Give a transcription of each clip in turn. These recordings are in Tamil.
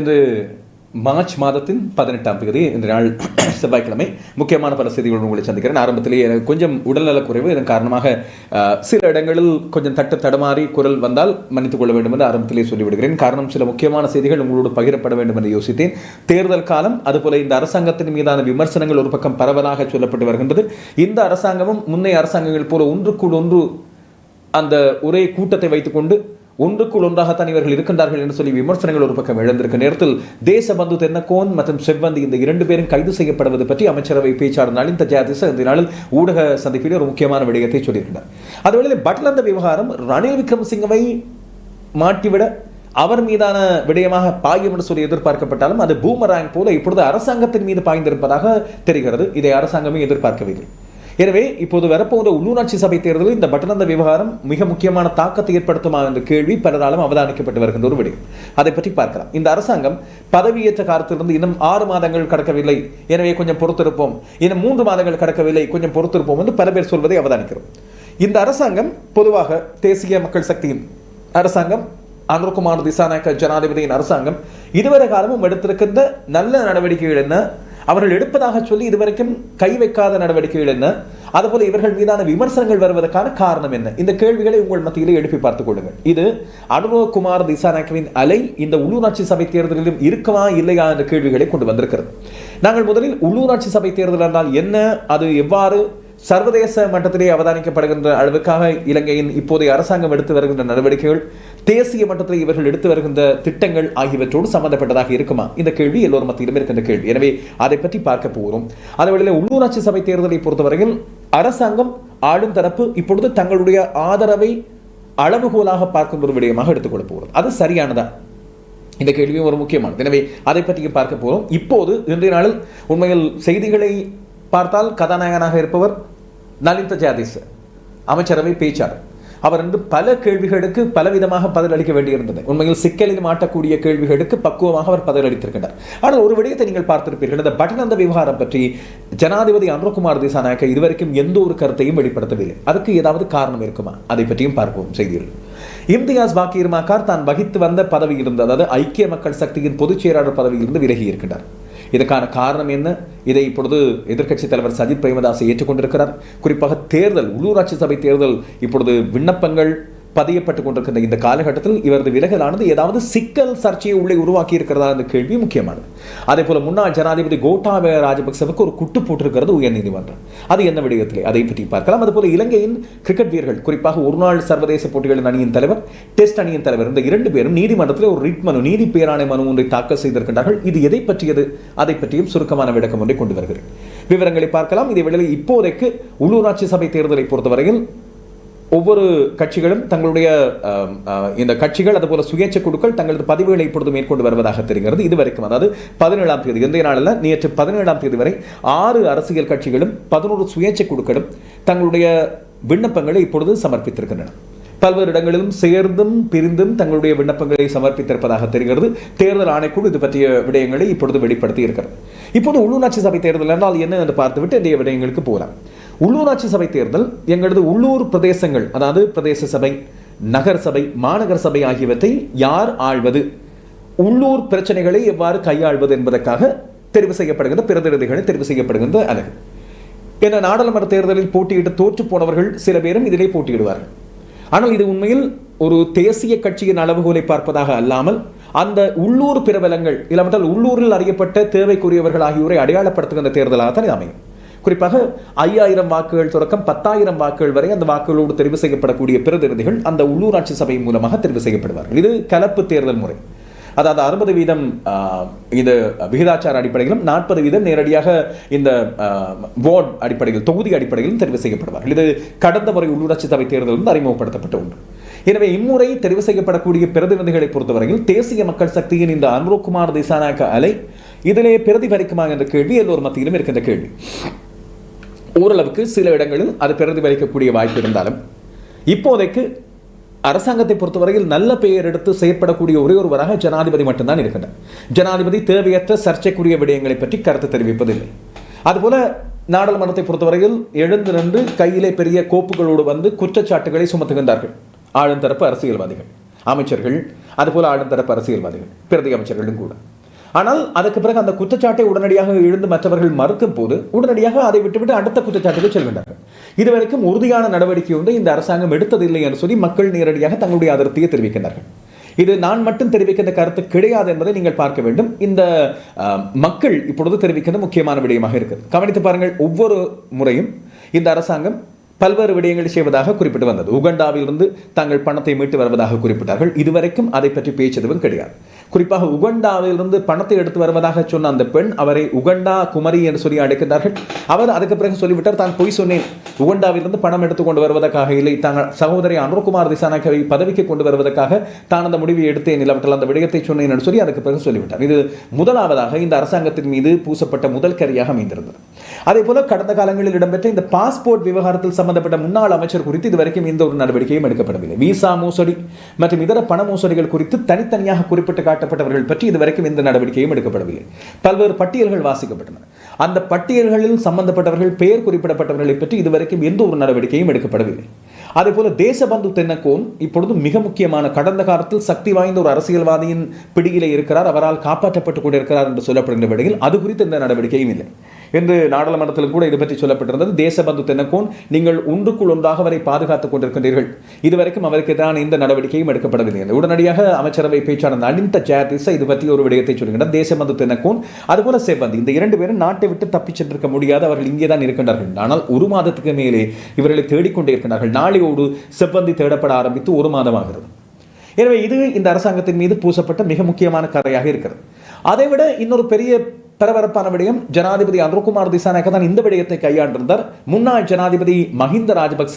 என்று இன்று மார்ச் மாதத்தின் பதினெட்டாம் தேதி இந்த நாள் செவ்வாய்க்கிழமை முக்கியமான பல செய்திகளுடன் உங்களை சந்திக்கிறேன். ஆரம்பத்திலேயே எனக்கு கொஞ்சம் உடல்நலக் குறைவு. இதன் காரணமாக சில இடங்களில் கொஞ்சம் தட்டு தடுமாறி குரல் வந்தால் மன்னித்துக் கொள்ள வேண்டும் என்று ஆரம்பத்திலேயே சொல்லிவிடுகிறேன். காரணம் சில முக்கியமான செய்திகள் உங்களோடு பகிரப்பட வேண்டும் என்று யோசித்தேன். தேர்தல் காலம் அதுபோல இந்த அரசாங்கத்தின் மீதான விமர்சனங்கள் ஒரு பக்கம் பரவலாக சொல்லப்பட்டு வருகின்றது. இந்த அரசாங்கமும் முன்னைய அரசாங்கங்கள் போல ஒன்றுக்குள் ஒன்று அந்த ஒரே கூட்டத்தை வைத்துக்கொண்டு ஒன்றுக்குள் ஒன்றாகத்தான் இவர்கள் இருக்கின்றார்கள் என்று சொல்லி விமர்சனங்கள் ஒரு பக்கம் எழுந்திருக்க நேரத்தில் தேசபந்து தென்னக்கோன் மற்றும் செவ்வந்தி இந்த இரண்டு பேரும் கைது செய்யப்படுவது பற்றி அமைச்சரவை பேச்சாளர் நலிந்த ஜாதிச இந்த நாளில் ஊடக சந்திப்பில் ஒரு முக்கியமான விடயத்தை சொல்லியிருக்கிறார். அதுவேளை பட்லந்த விவகாரம் ரணில் விக்ரமசிங்கவை மாட்டிவிட அவர் மீதான விடயமாக பாயும் என்று சொல்லி எதிர்பார்க்கப்பட்டாலும் அது பூமராங் போல இப்பொழுது அரசாங்கத்தின் மீது பாய்ந்திருப்பதாக தெரிகிறது. இதை அரசாங்கமே எதிர்பார்க்கவில்லை. எனவே இப்போது வரப்போகிற உள்ளூராட்சி சபை தேர்தலில் இந்த பட்டணந்த விவகாரம் மிக முக்கியமான தாக்கத்தை ஏற்படுத்துமா என்ற கேள்வி பலராலும் அவதானிக்கப்பட்டு வருகின்ற ஒரு விடயம். அதை பற்றி பார்க்கலாம். இந்த அரசாங்கம் பதவியேற்ற காலத்திலிருந்து இன்னும் ஆறு மாதங்கள் கடக்கவில்லை. எனவே கொஞ்சம் பொறுத்திருப்போம். இன்னும் மூன்று மாதங்கள் கடக்கவில்லை. கொஞ்சம் பொறுத்திருப்போம் என்று பல பேர் சொல்வதை அவதானிக்கிறோம். இந்த அரசாங்கம் பொதுவாக தேசிய மக்கள் சக்தியின் அரசாங்கம் அனுர்குமார் திசாநாயக்க ஜனாதிபதியின் அரசாங்கம் இதுவரை காலமும் எடுத்திருக்கின்ற நல்ல நடவடிக்கைகள் என்ன? அவர்கள் எடுப்பதாக சொல்லி இதுவரைக்கும் கை வைக்காத நடவடிக்கைகள் என்ன? அதுபோல இவர்கள் மீதான விமர்சனங்கள் வருவதற்கான காரணம் என்ன? இந்த கேள்விகளை உங்கள் மத்தியிலே எழுப்பி பார்த்துக் கொள்ளுங்கள். இது அனுபவகுமார் திசாநாயக்கவின் அலை இந்த உள்ளூராட்சி சபை தேர்தலிலும் இருக்குமா இல்லையா என்ற கேள்விகளை கொண்டு வந்திருக்கிறது. நாங்கள் முதலில் உள்ளூராட்சி சபை தேர்தல் என்றால் என்ன? அது எவ்வாறு சர்வதேச மட்டத்திலே அவதானிக்கப்படுகின்ற அளவுக்காக இலங்கையின் இப்போதைய அரசாங்கம் எடுத்து வருகின்ற நடவடிக்கைகள் தேசிய மட்டத்தில் இவர்கள் எடுத்து வருகின்ற திட்டங்கள் ஆகியவற்றோடு சம்பந்தப்பட்டதாக இருக்குமா? இந்த கேள்வி எல்லோரும் மத்தியிலும் இருக்கின்ற கேள்வி. எனவே அதை பற்றி பார்க்க போகிறோம். அதே வேளையில் உள்ளூராட்சி சபை தேர்தலை பொறுத்தவரையில் அரசாங்கம் ஆளும் தரப்பு இப்பொழுது தங்களுடைய ஆதரவை அளவுகோலாக பார்க்கின்ற ஒரு விடயமாக எடுத்துக்கொள்ள போகிறது. அது சரியானதா? இந்த கேள்வியும் ஒரு முக்கியமானது. எனவே அதை பற்றியும் பார்க்க போகிறோம். இப்போது இன்றைய நாளில் உண்மையில் செய்திகளை பார்த்தால் கதாநாயகனாக இருப்பவர் நலிந்த ஜாதிஸ் அமைச்சரவை பேச்சாளர். அவர் வந்து பல கேள்விகளுக்கு பலவிதமாக பதிலளிக்க வேண்டியிருந்தது. உண்மையில் சிக்கலில் மாட்டக்கூடிய கேள்விகளுக்கு பக்குவமாக அவர் பதிலளித்திருக்கின்றார் ஆனால் ஒரு விடயத்தை நீங்கள் பார்த்திருப்பீர்கள். இந்த பட்டனந்த விவகாரம் பற்றி ஜனாதிபதி அனுரகுமார் திசாநாயக்க இதுவரைக்கும் எந்த ஒரு கருத்தையும் வெளிப்படுத்தவில்லை. அதுக்கு ஏதாவது காரணம் இருக்குமா? அதை பற்றியும் பார்ப்போம் செய்திகள் இம்தியாஸ் பாக்கீர் மாக்கார் தான் வகித்து வந்த பதவியிலிருந்து அதாவது ஐக்கிய மக்கள் சக்தியின் பொதுச் செயலாளர் பதவியிலிருந்து விலகி இருக்கின்றார் இதற்கான காரணம் என்ன? இதை இப்பொழுது எதிர்க்கட்சித் தலைவர் சஜித் பிரேமதாஸ் ஏற்றுக்கொண்டிருக்கிறார். குறிப்பாக தேர்தல் உள்ளூராட்சி சபை தேர்தல் இப்பொழுது விண்ணப்பங்கள் பதியப்பட்டுக் கொண்டிருக்கிற இந்த காலகட்டத்தில் இவரது விலகலானது ஏதாவது சிக்கல் சர்ச்சையை உள்ளே உருவாக்கி இருக்கிறதா என்ற கேள்வி முக்கியமானது. அதே போல முன்னாள் ஜனாதிபதி கோட்டாபய ராஜபக்சவுக்கு ஒரு குட்டு போட்டிருக்கிறது உயர்நீதிமன்றம். அது என்ன விடயத்திலே? அதை பற்றி பார்க்கலாம். அதுபோல இலங்கையின் கிரிக்கெட் வீரர்கள் குறிப்பாக ஒருநாள் சர்வதேச போட்டிகளின் அணியின் தலைவர் டெஸ்ட் அணியின் தலைவர் இந்த இரண்டு பேரும் நீதிமன்றத்தில் ஒரு ரிட் மனு நீதி பேராணை மனு ஒன்றை தாக்கல் செய்திருக்கின்றார்கள். இது எதை பற்றியது? அதை பற்றியும் சுருக்கமான விளக்கம் ஒன்றை கொண்டு வருகிறது விவரங்களை பார்க்கலாம். இதே வேளையில் இப்போதைக்கு உள்ளூராட்சி சபை தேர்தலை பொறுத்தவரையில் ஒவ்வொரு கட்சிகளும் தங்களுடைய இந்த கட்சிகள் அதுபோல சுயேட்சை குழுக்கள் தங்களது பதிவுகளை இப்பொழுது மேற்கொண்டு வருவதாக தெரிகிறது. இதுவரைக்கும் அதாவது பதினேழாம் தேதி இன்றைய நாளில் நேற்று பதினேழாம் தேதி வரை ஆறு அரசியல் கட்சிகளும் பதினோரு சுயேட்சை குழுக்களும் தங்களுடைய விண்ணப்பங்களை இப்பொழுது சமர்ப்பித்திருக்கின்றன. பல்வேறு இடங்களிலும் சேர்ந்தும் பிரிந்தும் தங்களுடைய விண்ணப்பங்களை சமர்ப்பித்திருப்பதாக தெரிகிறது. தேர்தல் ஆணைக்குழு இது பற்றிய விடயங்களை இப்பொழுது வெளிப்படுத்தி இருக்கிறது இப்போது உள்ளூராட்சி சபை தேர்தல் என்றால் என்ன என்று பார்த்துவிட்டு இந்த விடயங்களுக்கு போகலாம். உள்ளூராட்சி சபை தேர்தல் எங்களது உள்ளூர் பிரதேசங்கள் அதாவது பிரதேச சபை நகர சபை மாநகர சபை ஆகியவற்றை யார் ஆழ்வது உள்ளூர் பிரச்சனைகளை எவ்வாறு கையாள்வது என்பதற்காக தெரிவு செய்யப்படுகின்ற பிரதிநிதிகளை தெரிவு செய்யப்படுகின்ற அலகு. என நாடாளுமன்ற தேர்தலில் போட்டியிட்டு தோற்று போனவர்கள் சில பேரும் இதிலே போட்டியிடுவார்கள். ஆனால் இது உண்மையில் ஒரு தேசிய கட்சியின் அளவுகோலை பார்ப்பதாக அல்லாமல் அந்த உள்ளூர் பிரபலங்கள் இல்லாவிட்டால் உள்ளூரில் அறியப்பட்ட தேவைக்குரியவர்கள் ஆகியோரை அடையாளப்படுத்துகின்ற தேர்தலாக தான் இது அமையும். குறிப்பாக ஐயாயிரம் வாக்குகள் தொடக்கம் பத்தாயிரம் வாக்குகள் வரை அந்த வாக்குகளோடு தெரிவு செய்யப்படக்கூடிய பிரதிநிதிகள் அந்த உள்ளூராட்சி சபை மூலமாக தெரிவு செய்யப்படுவார்கள். இது கலப்பு தேர்தல் முறை. அதாவது அறுபது வீதம் இது விகிதாச்சார அடிப்படையிலும் நாற்பது வீதம் நேரடியாக இந்த வார்டு அடிப்படையில் தொகுதி அடிப்படையிலும் தெரிவு செய்யப்படுவார்கள். இது கடந்த முறை உள்ளூராட்சி சபை தேர்தலும் அறிமுகப்படுத்தப்பட்ட உண்டு. எனவே இம்முறை தெரிவு செய்யப்படக்கூடிய பிரதிநிதிகளை பொறுத்தவரையில் தேசிய மக்கள் சக்தியின் இந்த அனுரகுமார் திசாநாயக்க அலை இதிலே பிரதிபலிக்குமா என்ற கேள்வி எல்லோர் மத்தியிலும் இருக்கின்ற கேள்வி. ஓரளவுக்கு சில இடங்களில் அது பிரதிபலிக்கக்கூடிய வாய்ப்பு இருந்தாலும் இப்போதைக்கு அரசாங்கத்தை பொறுத்தவரையில் நல்ல பெயர் எடுத்து செயற்படக்கூடிய ஒரே ஒருவராக ஜனாதிபதி மட்டும்தான் இருக்கின்றார். ஜனாதிபதி தேவையற்ற சர்ச்சைக்குரிய விடயங்களை பற்றி கருத்து தெரிவிப்பதில்லை. அதுபோல நாடாளுமன்றத்தை பொறுத்தவரையில் எழுந்து நின்று கையிலே பெரிய கோப்புகளோடு வந்து குற்றச்சாட்டுகளை சுமத்துகின்றார்கள். ஆளுந்தரப்பு அரசியல்வாதிகள் அமைச்சர்கள் அதுபோல ஆளுந்தரப்பு அரசியல்வாதிகள் பிரதி அமைச்சர்களும் கூட. ஆனால் அதற்கு பிறகு அந்த குற்றச்சாட்டை உடனடியாக எழுந்து மற்றவர்கள் மறுக்கும் போது உடனடியாக அதை விட்டுவிட்டு அடுத்த குற்றச்சாட்டுக்கு செல்கின்றார்கள். இதுவரைக்கும் உறுதியான நடவடிக்கை ஒன்று இந்த அரசாங்கம் எடுத்ததில்லை என்று சொல்லி மக்கள் நேரடியாக தங்களுடைய அதிருப்தியை தெரிவிக்கின்றார்கள். இது நான் மட்டும் தெரிவிக்கின்ற கருத்து கிடையாது என்பதை நீங்கள் பார்க்க வேண்டும். இந்த மக்கள் இப்பொழுது தெரிவிக்கின்ற முக்கியமான விடயமாக இருக்குது. கவனித்து பாருங்கள் ஒவ்வொரு முறையும் இந்த அரசாங்கம் பல்வேறு விடயங்களை செய்வதாக குறிப்பிட்டு வந்தது. உகண்டாவிலிருந்து தாங்கள் பணத்தை மீட்டு வருவதாக குறிப்பிட்டார்கள். இதுவரைக்கும் அதை பற்றி பேச்சு எதுவும் கிடையாது. குறிப்பாக உகண்டாவிலிருந்து பணத்தை எடுத்து வருவதாக சொன்ன அந்த பெண் அவரை உகண்டா குமரி என்று சொல்லி அழைக்கின்றார்கள். அவர் அதுக்கு பிறகு சொல்லிவிட்டார் தான் பொய் சொன்னேன். உகண்டாவிலிருந்து பணம் எடுத்துக் கொண்டு வருவதற்காக இல்லை. தாங்கள் சகோதரி அனுர்குமார் திசானாக்கவை பதவிக்கு கொண்டு வருவதற்காக தான் அந்த முடிவை எடுத்தேன். இல்லாவிட்டால் அந்த விடயத்தை சொன்னேன் என்று சொல்லி அதுக்கு பிறகு சொல்லிவிட்டார். இது முதலாவதாக இந்த அரசாங்கத்தின் மீது பூசப்பட்ட முதல் கரியாக அமைந்திருந்தது. அதே போல கடந்த காலங்களில் இடம்பெற்ற இந்த பாஸ்போர்ட் விவகாரத்தில் சம்பந்தப்பட்ட முன்னாள் அமைச்சர் குறித்து இதுவரைக்கும் எந்த ஒரு நடவடிக்கையும் எடுக்கப்படவில்லை. விசா மோசடி மற்றும் இதர பண மோசடிகள் குறித்து தனித்தனியாக குறிப்பிட்டு காட்டப்பட்டவர்கள் பற்றி இதுவரைக்கும் எந்த நடவடிக்கையும் எடுக்கப்படவில்லை. பல்வேறு பட்டியல்கள் வாசிக்கப்பட்டன. அந்த பட்டியல்களில் சம்பந்தப்பட்டவர்கள் பெயர் குறிப்பிடப்பட்டவர்களை பற்றி இதுவரைக்கும் எந்த ஒரு நடவடிக்கையும் எடுக்கப்படவில்லை. அதே போல தேசபந்து தென்னக்கோன் இப்பொழுது மிக முக்கியமான கடந்த காலத்தில் சக்தி வாய்ந்த ஒரு அரசியல்வாதியின் பிடியிலே இருக்கிறார். அவரால் காப்பாற்றப்பட்டுக் கொண்டிருக்கிறார் என்று சொல்லப்படுகின்ற வேளையில் அது குறித்து எந்த நடவடிக்கையும் இல்லை. என்று நாடாளுமன்றத்திலும் கூட இது பற்றி சொல்லப்பட்டிருந்தது. தேசபந்து தென்னக்கோன் நீங்கள் ஒன்றுக்குள் ஒன்றாக அவரை பாதுகாத்துக் கொண்டிருக்கின்றீர்கள். இதுவரைக்கும் அவருக்கு எதிரான எந்த நடவடிக்கையும் எடுக்கப்படவில்லை என்று. உடனடியாக அமைச்சரவை பேச்சாளர் அனிந்த ஜெயதிச இது பற்றி ஒரு விடயத்தை சொல்கின்றார். தேசபந்து தென்னக்கோன் அதுபோல செவ்வந்தி இந்த இரண்டு பேரும் நாட்டை விட்டு தப்பிச் சென்றிருக்க முடியாது அவர்கள் இங்கே தான் இருக்கின்றார்கள். ஆனால் ஒரு மாதத்துக்கு மேலே இவர்களை தேடிக்கொண்டே இருக்கின்றார்கள். நாளையோடு செவ்வந்தி தேடப்பட ஆரம்பித்து ஒரு மாதமாகிறது. எனவே இது இந்த அரசாங்கத்தின் மீது பூசப்பட்ட மிக முக்கியமான கதையாக இருக்கிறது. அதைவிட இன்னொரு பெரிய பரபரப்பான விடயம். ஜனாதிபதி அனுர்குமார் திசாநாயக்க தான் இந்த விடயத்தை கையாண்டிருந்தார். முன்னாள் ஜனாதிபதி மஹிந்த ராஜபக்ச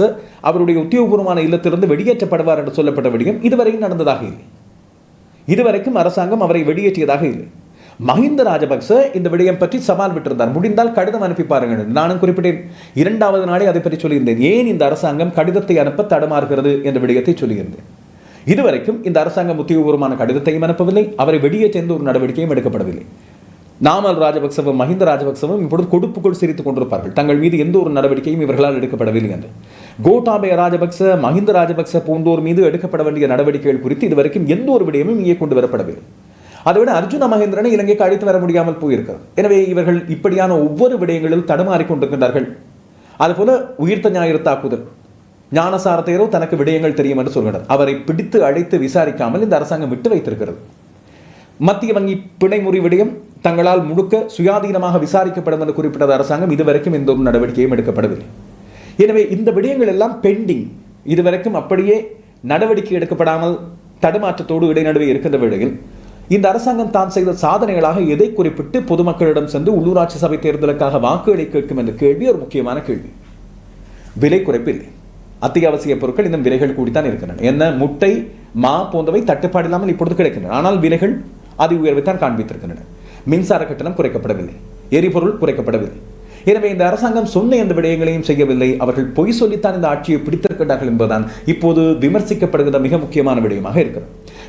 அவருடைய உத்தியோகபூர்வமான இல்லத்திலிருந்து வெளியேற்றப்படுவார் என்று சொல்லப்பட்ட விடயம் இதுவரையும் நடந்ததாக இல்லை. இதுவரைக்கும் அரசாங்கம் அவரை வெளியேற்றியதாக இல்லை. மஹிந்த ராஜபக்ச இந்த விடயம் பற்றி சவால் விட்டிருந்தார். முடிந்தால் கடிதம் அனுப்பி பாருங்கள் நானும் குறிப்பிட்டேன். இரண்டாவது நாளே அதை பற்றி சொல்லியிருந்தேன். ஏன் இந்த அரசாங்கம் கடிதத்தை அனுப்ப தடமாறுகிறது என்ற விடயத்தை சொல்லியிருந்தேன். இதுவரைக்கும் இந்த அரசாங்கம் உத்தியோகபூர்வமான கடிதத்தையும் அனுப்பவில்லை. அவரை வெளியேற்ற எந்த ஒரு நடவடிக்கையும் எடுக்கப்படவில்லை. நாமல் ராஜபக்சவும் மஹிந்த ராஜபக்சவும் இப்பொழுது கொடுப்புக்குள் சிரித்துக் கொண்டிருப்பார்கள். தங்கள் மீது எந்த ஒரு நடவடிக்கையும் இவர்களால் எடுக்கப்படவில்லை என்று. கோட்டாபய ராஜபக்ச மஹிந்த ராஜபக்ச போன்றோர் மீது எடுக்கப்பட வேண்டிய நடவடிக்கைகள் குறித்து இதுவரைக்கும் எந்த ஒரு விடயமும் இங்கே கொண்டு வரப்படவில்லை. அதைவிட அர்ஜுன மகேந்திரனை இலங்கைக்கு அழைத்து வர முடியாமல் போயிருக்கிறது எனவே இவர்கள் இப்படியான ஒவ்வொரு விடயங்களில் தடுமாறி கொண்டிருக்கின்றார்கள். அதுபோல உயிர்த்த ஞாயிறு தாக்குதல். ஞானசாரத்தையரோ தனக்கு விடயங்கள் தெரியும் என்று சொல்கிறார். அவரை பிடித்து அழைத்து விசாரிக்காமல் இந்த அரசாங்கம் விட்டு வைத்திருக்கிறது. மத்திய வங்கி பிணைமுறி விடயம் தங்களால் முழுக்க சுயாதீனமாக விசாரிக்கப்படும் என்று குறிப்பிட்ட அரசாங்கம் இதுவரைக்கும் எந்த ஒரு நடவடிக்கையும் எடுக்கப்படவில்லை. எனவே இந்த விடயங்கள் எல்லாம் பெண்டிங். இதுவரைக்கும் அப்படியே நடவடிக்கை எடுக்கப்படாமல் தடுமாற்றத்தோடு இடைநடுவே இருக்கின்ற வேளையில் இந்த அரசாங்கம் தான் செய்த சாதனைகளாக எதை குறிப்பிட்டு பொதுமக்களிடம் சென்று உள்ளூராட்சி சபை தேர்தலுக்காக வாக்குகளை கேட்கும் என்ற கேள்வி ஒரு முக்கியமான கேள்வி. விலை குறைப்பு இல்லை அத்தியாவசிய பொருட்கள் இன்னும் விலைகள் கூடித்தான் இருக்கின்றன. என்ன? முட்டை மா போன்றவை தட்டுப்பாடு இல்லாமல் இப்பொழுது கிடைக்கின்றன. ஆனால் விலைகள் அதி உயர்வைத்தான் காண்பித்திருக்கின்றன. மின்சார கட்டணம் குறைக்கப்படவில்லை. எரிபொருள் குறைக்கப்படவில்லை. எனவே இந்த அரசாங்கம் சொன்ன எந்த விடயங்களையும் செய்யவில்லை. அவர்கள் பொய் சொல்லித்தான் இந்த ஆட்சியை பிடித்திருக்கிறார்கள் என்பதுதான் இப்போது விமர்சிக்கப்படுகிற மிக முக்கியமான விடயமாக இருக்கிறது.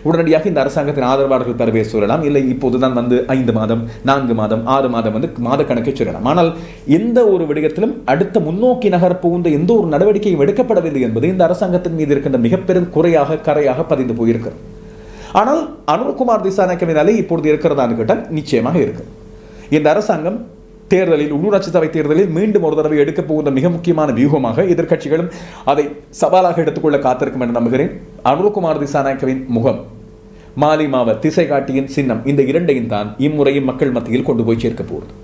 உடனடியாக இந்த அரசாங்கத்தின் ஆதரவாளர்கள் பெறவே சொல்லலாம் இல்லை இப்போதுதான் வந்து ஐந்து மாதம் நான்கு மாதம் ஆறு மாதம் வந்து மாத கணக்கை சொல்லலாம். ஆனால் எந்த ஒரு விடயத்திலும் அடுத்த முன்னோக்கி நகர் புகுந்த எந்த ஒரு நடவடிக்கையும் எடுக்கப்படவில்லை என்பது இந்த அரசாங்கத்தின் மீது இருக்கின்ற மிகப்பெரும் குறையாக கரையாக பதிந்து போயிருக்கிறது. ஆனால் அனுர்குமார் திசாநாயக்கவின் அலை இப்பொழுது இருக்கிறதான்னு கேட்டால் நிச்சயமாக இருக்கு. இந்த அரசாங்கம் தேர்தலில் உள்ளூராட்சி சபை தேர்தலில் மீண்டும் ஒரு தடவை எடுக்கப் போகின்ற மிக முக்கியமான வியூகமாக எதிர்க்கட்சிகளும் அதை சவாலாக எடுத்துக்கொள்ள காத்திருக்கும் என்று நம்புகிறேன். அனுர்குமார் திசாநாயக்கவின் முகம் மாலிமாவ திசை காட்டியின் சின்னம் இந்த இரண்டையும் தான் இம்முறையும் மக்கள் மத்தியில் கொண்டு போய் சேர்க்க போகிறது.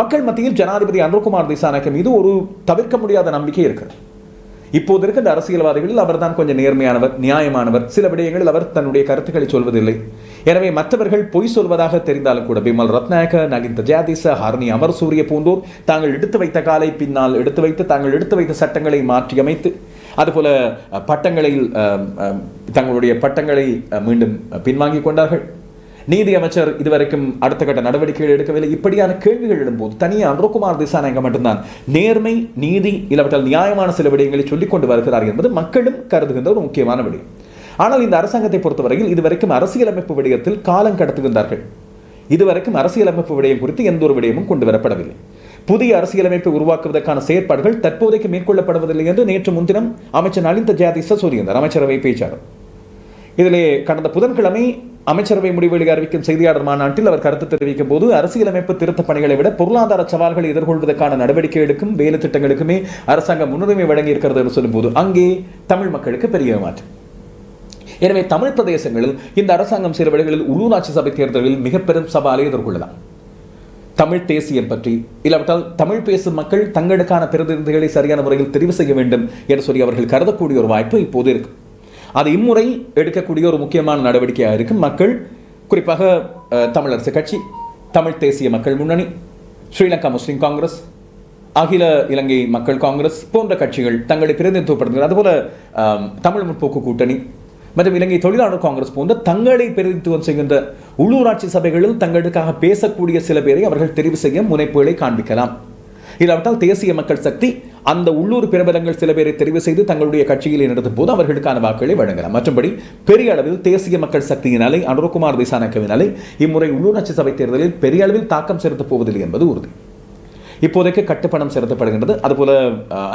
மக்கள் மத்தியில் ஜனாதிபதி அனுர்குமார் திசாநாயக்கம் மீது ஒரு தவிர்க்க முடியாத நம்பிக்கை இருக்கிறது. இப்போது இருக்கின்ற அரசியல்வாதிகளில் அவர்தான் கொஞ்சம் நேர்மையானவர் நியாயமானவர். சில விடயங்களில் அவர் தன்னுடைய கருத்துக்களை சொல்வதில்லை. எனவே மற்றவர்கள் பொய் சொல்வதாக தெரிந்தாலும் கூட பிமல் ரத்நாயக நகிந்த ஜாதிச ஹார்னி அமர் சூரிய போன்றோர் தாங்கள் எடுத்து வைத்த காலை பின்னால் எடுத்து வைத்து தாங்கள் எடுத்து வைத்த சட்டங்களை மாற்றி அமைத்து அதுபோல பட்டங்களில் தங்களுடைய பட்டங்களை மீண்டும் பின்வாங்கிக் கொண்டார்கள். நீதி அமைச்சர் இதுவரைக்கும் அடுத்த கட்ட நடவடிக்கைகள் எடுக்கவில்லை. இப்படியான கேள்விகள் எழும்போது தனியாக அனுரகுமார் திசாநாயகம் மட்டும்தான் நேர்மை நீதி இல்லாவிட்டால் நியாயமான சில விடயங்களை சொல்லிக்கொண்டு வருகிறார் என்பது மக்களும் கருதுகின்ற ஒரு முக்கியமான விடயம். ஆனால் இந்த அரசாங்கத்தை பொறுத்தவரையில் இதுவரைக்கும் அரசியலமைப்பு விடயத்தில் காலம் கடத்துகின்றார்கள். இதுவரைக்கும் அரசியலமைப்பு விடயம் குறித்து எந்த ஒரு விடயமும் கொண்டு வரப்படவில்லை. புதிய அரசியலமைப்பை உருவாக்குவதற்கான செயற்பாடுகள் தற்போதைக்கு மேற்கொள்ளப்படுவதில்லை என்று நேற்று முன்தினம் அமைச்சர் நலிந்த ஜாதிச சொல்லியிருந்தார் அமைச்சரவை பேச்சாளர். இதிலே கடந்த புதன்கிழமை அமைச்சரவை முடிவுகளை அறிவிக்கும் செய்தியாளர் மாநாட்டில் அவர் கருத்து தெரிவிக்கும் போது அரசியலமைப்பு திருத்த பணிகளை விட பொருளாதார சவால்களை எதிர்கொள்வதற்கான நடவடிக்கை எடுக்கும் வேலை திட்டங்களுக்குமே அரசாங்கம் முன்னுரிமை வழங்கி இருக்கிறது என்று சொல்லும்போது அங்கே தமிழ் மக்களுக்கு பெரிய மாற்றம் எனவே தமிழ் பிரதேசங்களில் இந்த அரசாங்கம் சில வேளைகளில் உள்ளூராட்சி சபை தேர்தலில் மிக பெரும் சவாலை எதிர்கொள்ளலாம். தமிழ் தேசியம் பற்றி இல்லாவிட்டால் தமிழ் பேசும் மக்கள் தங்களுக்கான பிரதிநிதிகளை சரியான முறையில் தெரிவு செய்ய வேண்டும் என்று சொல்லி அவர்கள் கருதக்கூடிய ஒரு வாய்ப்பு இப்போது இருக்குது அது இம்முறை எடுக்கக்கூடிய ஒரு முக்கியமான நடவடிக்கையாக இருக்கும் மக்கள் குறிப்பாக தமிழரசு கட்சி தமிழ் தேசிய மக்கள் முன்னணி ஸ்ரீலங்கா முஸ்லீம் காங்கிரஸ் அகில இலங்கை மக்கள் காங்கிரஸ் போன்ற கட்சிகள் தங்களை பிரதிநிதித்துவப்படுத்துகிறது அதுபோல தமிழ் முற்போக்கு கூட்டணி மற்றும் இலங்கை தொழிலாளர் காங்கிரஸ் போன்ற தங்களை பிரதிநிதித்துவம் செய்கின்ற உள்ளூராட்சி சபைகளில் தங்களுக்காக பேசக்கூடிய சில பேரை அவர்கள் தெரிவு செய்ய முனைப்புகளை காண்பிக்கலாம். இல்லாவிட்டால் தேசிய மக்கள் சக்தி அந்த உள்ளூர் பிரபலங்கள் சில பேரை தெரிவு செய்து தங்களுடைய கட்சியில் நடத்தும் போது அவர்களுக்கான வாக்குகளை வழங்கலாம். மற்றபடி பெரிய அளவில் தேசிய மக்கள் சக்தியின் அலை அனுரகுமார் திசானக்கவின் அலை இம்முறை உள்ளூராட்சி சபை தேர்தலில் பெரிய அளவில் தாக்கம் செலுத்தப் போவதில்லை என்பது உறுதி. இப்போதைக்கு கட்டுப்பணம் செலுத்தப்படுகின்றது. அதுபோல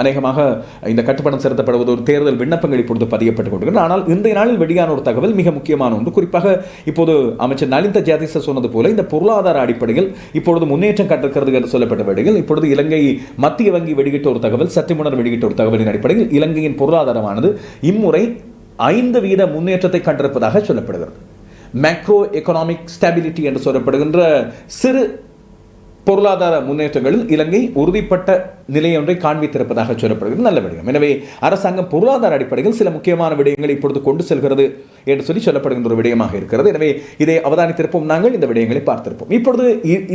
அநேகமாக இந்த கட்டுப்பணம் செலுத்தப்படுவது ஒரு தேர்தல் விண்ணப்பங்கள் இப்பொழுது பதியப்பட்டுக் கொண்டிருக்கிறது. ஆனால் இன்றைய நாளில் வெளியான ஒரு தகவல் மிக முக்கியமான ஒன்று. குறிப்பாக இப்போது அமைச்சர் நலிந்த ஜாதிச சொன்னது போல இந்த பொருளாதார அடிப்படையில் இப்பொழுது முன்னேற்றம் கட்டிருக்கிறது என்று சொல்லப்பட்ட வேளையில் இப்பொழுது இலங்கை மத்திய வங்கி வெளியிட்ட ஒரு தகவல் சற்று முன்னர் வெளியிட்ட ஒரு தகவலின் அடிப்படையில் இலங்கையின் பொருளாதாரமானது இம்முறை ஐந்து வீத முன்னேற்றத்தை கண்டிருப்பதாக சொல்லப்படுகிறது. மேக்ரோ எக்கனாமிக் ஸ்டெபிலிட்டி என்று சொல்லப்படுகின்ற சிறு பொருளாதார முன்னேற்றங்களில் இலங்கை உறுதிப்பட்ட நிலையொன்றை காண்பித்திருப்பதாக சொல்லப்படுகிறது. நல்ல விடயம். எனவே அரசாங்கம் பொருளாதார அடிப்படையில் சில முக்கியமான விடயங்களை இப்பொழுது கொண்டு செல்கிறது என்று சொல்லி சொல்லப்படுகின்ற ஒரு விடயமாக இருக்கிறது. எனவே இதை அவதானித்திருப்போம் நாங்கள் இந்த விடயங்களை பார்த்திருப்போம். இப்பொழுது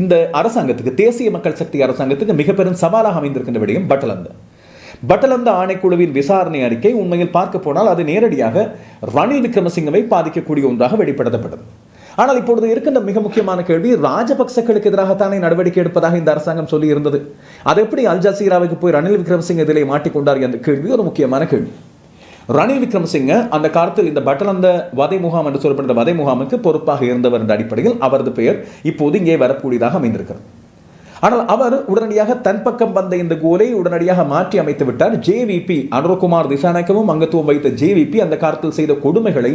இந்த அரசாங்கத்துக்கு தேசிய மக்கள் சக்தி அரசாங்கத்துக்கு மிக பெரும் சவாலாக அமைந்திருக்கின்ற விடயம் பட்டலந்து. பட்டலந்த ஆணைக்குழுவின் விசாரணை அறிக்கை உண்மையில் பார்க்க போனால் அது நேரடியாக ரணில் விக்ரமசிங்கவை பாதிக்கக்கூடிய ஒன்றாக வெளிப்படுத்தப்பட்டது. ஆனால் இப்பொழுது இருக்கின்ற மிக முக்கியமான கேள்வி ராஜபக்சக்களுக்கு எதிராகத்தானே நடவடிக்கை எடுப்பதாக இந்த அரசாங்கம் சொல்லி இருந்தது அது எப்படி அல் ஜசீராவுக்கு போய் ரணில் விக்ரமசிங்க இதிலே மாட்டிக்கொண்டார் என்ற கேள்வி ஒரு முக்கியமான கேள்வி. ரணில் விக்ரமசிங்க அந்த காலத்தில் இந்த பட்டலந்த வதை முகாம் என்று சொல்லப்படுற வதை முகாமுக்கு பொறுப்பாக இருந்தவர் என்ற அடிப்படையில் அவரது பெயர் இப்போது இங்கே வரக்கூடியதாக அமைந்திருக்கிறது. ஆனால் அவர் உடனடியாக தன் பக்கம் வந்த இந்த கோலை உடனடியாக மாற்றி அமைத்து விட்டார். ஜேவிபி அனுரகுமார் திசாநாயக்கவும் அங்கத்துவம் வைத்த ஜேவிபி அந்த காலத்தில் செய்த கொடுமைகளை